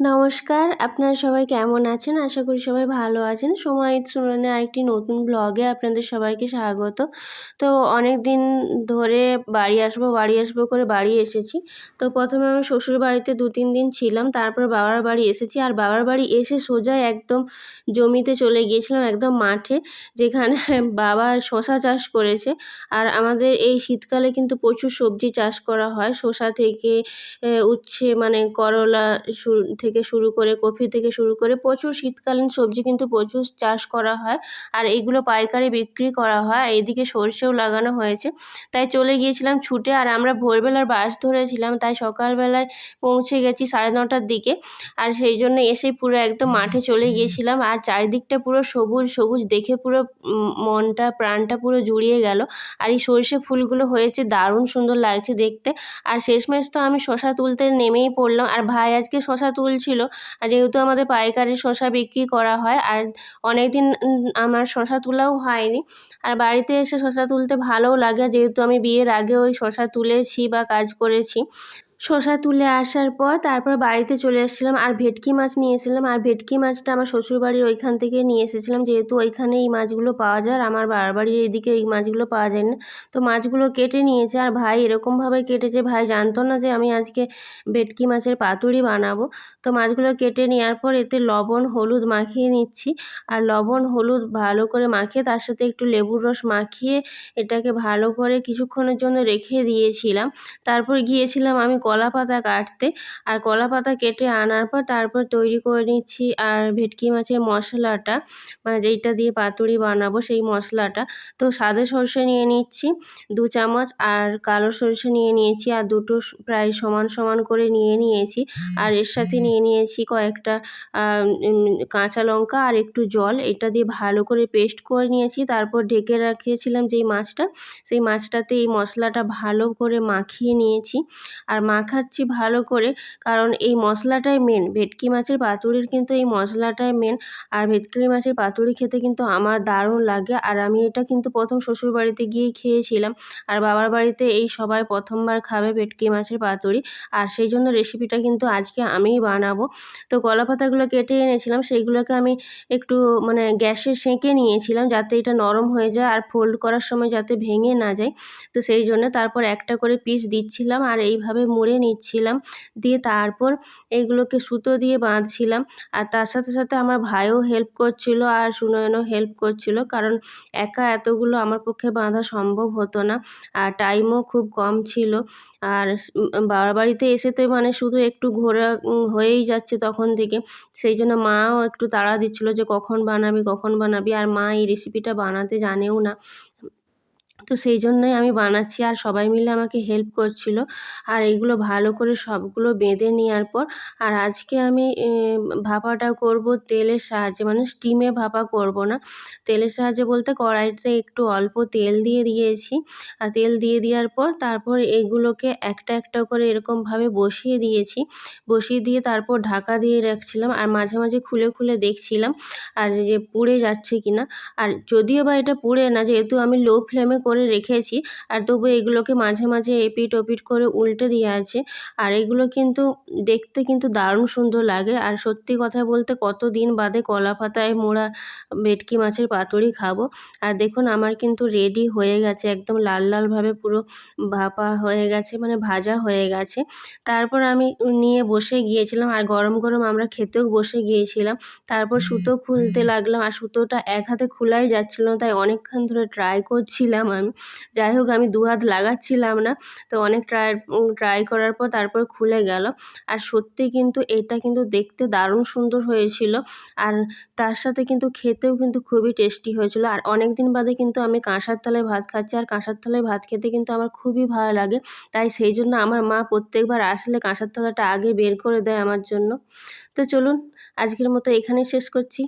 নমস্কার, আপনারা সবাই কেমন আছেন? আশা করি সবাই ভালো আছেন। সময় সুমনের আরেকটি নতুন ব্লগে আপনাদের সবাইকে স্বাগত। তো অনেক দিন ধরে বাড়ি আসব বাড়ি আসব করে বাড়ি এসেছি। তো প্রথমে আমি শ্বশুর বাড়িতে দু, তিন দিন ছিলাম, তারপর বাবার বাড়ি এসেছি। আর বাবার বাড়ি এসে সোজা একদম জমিতে চলে গিয়েছিলাম, একদম মাঠে, যেখানে বাবা শশা চাষ করেছে। আর আমাদের এই শীতকালে কিন্তু প্রচুর সবজি চাষ করা হয়। শশা থেকে উচ্ছে মানে করলা থেকে থেকে শুরু করে, কফি থেকে শুরু করে প্রচুর শীতকালীন সবজি কিন্তু প্রচুর চাষ করা হয়। আর এইগুলো পাইকারি বিক্রি করা হয়। আর এদিকে সর্ষেও লাগানো হয়েছে। তাই চলে গিয়েছিলাম ছুটে আর আমরা ভোরবেলার বাস ধরেছিলাম। তাই সকালবেলায় পৌঁছে গেছি সাড়ে নটার দিকে। আর সেই জন্য এসে পুরো একদম মাঠে চলে গিয়েছিলাম। আর চারিদিকটা পুরো সবুজ সবুজ দেখে পুরো মনটা, প্রাণটা পুরো জুড়িয়ে গেল। আর এই সর্ষে ফুলগুলো হয়েছে দারুণ সুন্দর লাগছে দেখতে। আর শেষমেশ তো আমি শশা তুলতে নেমেই পড়লাম। আর ভাই আজকে শশা তুল ছিল। যেহেতু আমাদের পাইকারি শসা বিক্রি করা হয়, আর অনেক দিন আমার শসা তোলাও হয়নি, আর বাড়িতে এসে শসা তুলতে ভালোও লাগে। যেহেতু আমি বিয়ের আগে ওই শসা তুলেছি বা কাজ করেছি শসা তুলে আসার পর তারপর বাড়িতে চলে এসেছিলাম আর ভেটকি মাছ নিয়েছিলাম। আর ভেটকি মাছটা আমার শ্বশুরবাড়ির ওইখান থেকে নিয়ে এসেছিলাম। যেহেতু ওইখানে এই মাছগুলো পাওয়া যায় আর আমার বাড়ির এইদিকে এই মাছগুলো পাওয়া যায় না। তো মাছগুলো কেটে নিয়েছে আর ভাই এরকমভাবে কেটেছে। ভাই জানতো না যে আমি আজকে ভেটকি মাছের পাতুরি বানাবো। তো মাছগুলো কেটে নেওয়ার পর এতে লবণ, হলুদ মাখিয়ে নিচ্ছি। আর লবণ, হলুদ ভালো করে মাখিয়ে তার সাথে একটু লেবুর রস মাখিয়ে এটাকে ভালো করে কিছুক্ষণের জন্য রেখে দিয়েছিলাম। তারপর গিয়েছিলাম আমি কলা পাতা কাটতে আর কলা পাতা কেটে আনার পর তারপর তৈরি করে নিচ্ছি। আর ভেটকি মাছের মশলাটা মানে যেইটা দিয়ে পাতুরি বানাবো সেই মশলাটা, তো সাদা সর্ষে নিয়ে নিচ্ছি, দু চামচ, আর কালো সর্ষে নিয়ে নিয়েছি, আর দুটো প্রায় সমান সমান করে নিয়ে নিয়েছি। আর এর সাথে নিয়ে নিয়েছি কয়েকটা কাঁচা লঙ্কা আর একটু জল, এটা দিয়ে ভালো করে পেস্ট করে নিয়েছি। তারপর ঢেকে রাখিয়েছিলাম যেই মাছটা, সেই মাছটাতে এই মশলাটা ভালো করে মাখিয়ে নিয়েছি। আর মাখাচ্ছি ভালো করে, কারণ এই মশলাটাই মেন ভেটকি মাছের পাতুরির কিন্তু এই মশলাটাই মেন আর ভেটকি মাছের পাতুরি খেতে কিন্তু আমার দারুণ লাগে। আর আমি এটা কিন্তু প্রথম শ্বশুর বাড়িতে গিয়েই খেয়েছিলাম। আর বাবার বাড়িতে এই সবাই প্রথমবার খাবে ভেটকি মাছের পাতুরি আর সেই জন্য রেসিপিটা কিন্তু আজকে আমিই বানাবো। তো কলা পাতাগুলো কেটে এনেছিলাম, সেইগুলোকে আমি একটু মানে গ্যাসে সেঁকে নিয়েছিলাম যাতে এটা নরম হয়ে যায় আর ফোল্ড করার সময় যাতে ভেঙে না যায়। তো সেই জন্য তারপর একটা করে পিস দিচ্ছিলাম। আর এইভাবে মুড়ে নিচ্ছিলাম। দিয়ে তারপর এইগুলোকে সুতো দিয়ে বাঁধছিলাম। আর তার সাথে সাথে আমার ভাইও হেল্প করছিল আর সুনয়নও হেল্প করছিল। কারণ একা এতগুলো আমার পক্ষে বাঁধা সম্ভব হতো না। আর টাইমও খুব কম ছিল। আর বাবার বাড়িতে এসে তো মানে শুধু একটু ঘোরা হয়েই যাচ্ছে তখন থেকে। সেই জন্য মাও একটু তাড়া দিচ্ছিল যে কখন বানাবি কখন বানাবি। আর মা এই রেসিপিটা বানাতে জানেও না। তো সেই জন্যই আমি বানাচ্ছি আর সবাই মিলে আমাকে হেল্প করছিল। আর এইগুলো ভালো করে সবগুলো বেঁধে নেওয়ার পর আর আজকে আমি ভাপাটা করব তেলের সাহায্যে। মানে স্টিমে ভাপা করব না। তেলের সাহায্যে বলতে কড়াইতে একটু অল্প তেল দিয়ে দিয়েছি। আর তেল দিয়ে দেওয়ার পর তারপর এগুলোকে একটা একটা করে এরকমভাবে বসিয়ে দিয়েছি। বসিয়ে দিয়ে তারপর ঢাকা দিয়ে রাখছিলাম। আর মাঝে মাঝে খুলে খুলে দেখছিলাম। আর যে পুড়ে যাচ্ছে কিনা। আর যদিও বা এটা পুড়ে না, যেহেতু আমি লো ফ্লেমে করে রেখেছি। আর তবু এগুলোকে মাঝে মাঝে এপিট ওপিট করে উল্টে দিয়ে আছে। আর এগুলো কিন্তু দেখতে কিন্তু দারুণ সুন্দর লাগে। আর সত্যি কথা বলতে কত দিন বাদে কলা পাতায় মোড়া ভেটকি মাছের পাতুরি খাব। আর দেখুন আমার কিন্তু রেডি হয়ে গেছে, একদম লাল লালভাবে পুরো ভাপা হয়ে গেছে মানে ভাজা হয়ে গেছে। তারপর আমি নিয়ে বসে গিয়েছিলাম, আর গরম গরম আমরা খেতেও বসে গিয়েছিলাম। তারপর সুতো খুলতে লাগলাম, আর সুতোটা এক হাতে খোলাই যাচ্ছিল না, তাই অনেকক্ষণ ধরে ট্রাই করছিলাম আমি যাই হোক, আমি দু হাত লাগাচ্ছিলাম না। তো অনেক ট্রাই ট্রাই করার পর তারপর খুলে গেল। আর সত্যি কিন্তু এটা কিন্তু দেখতে দারুণ সুন্দর হয়েছিল। আর তার সাথে কিন্তু খেতেও কিন্তু খুবই টেস্টি হয়েছিল। আর অনেক দিন বাদে কিন্তু আমি কাঁসার থালায় ভাত খাচ্ছি। আর কাঁসার থালায় ভাত খেতে কিন্তু আমার খুবই ভালো লাগে। তাই সেই জন্য আমার মা প্রত্যেকবার আসলে কাঁসার থালাটা আগে বের করে দেয় আমার জন্য। তো চলুন, আজকের মতো এখানেই শেষ করছি।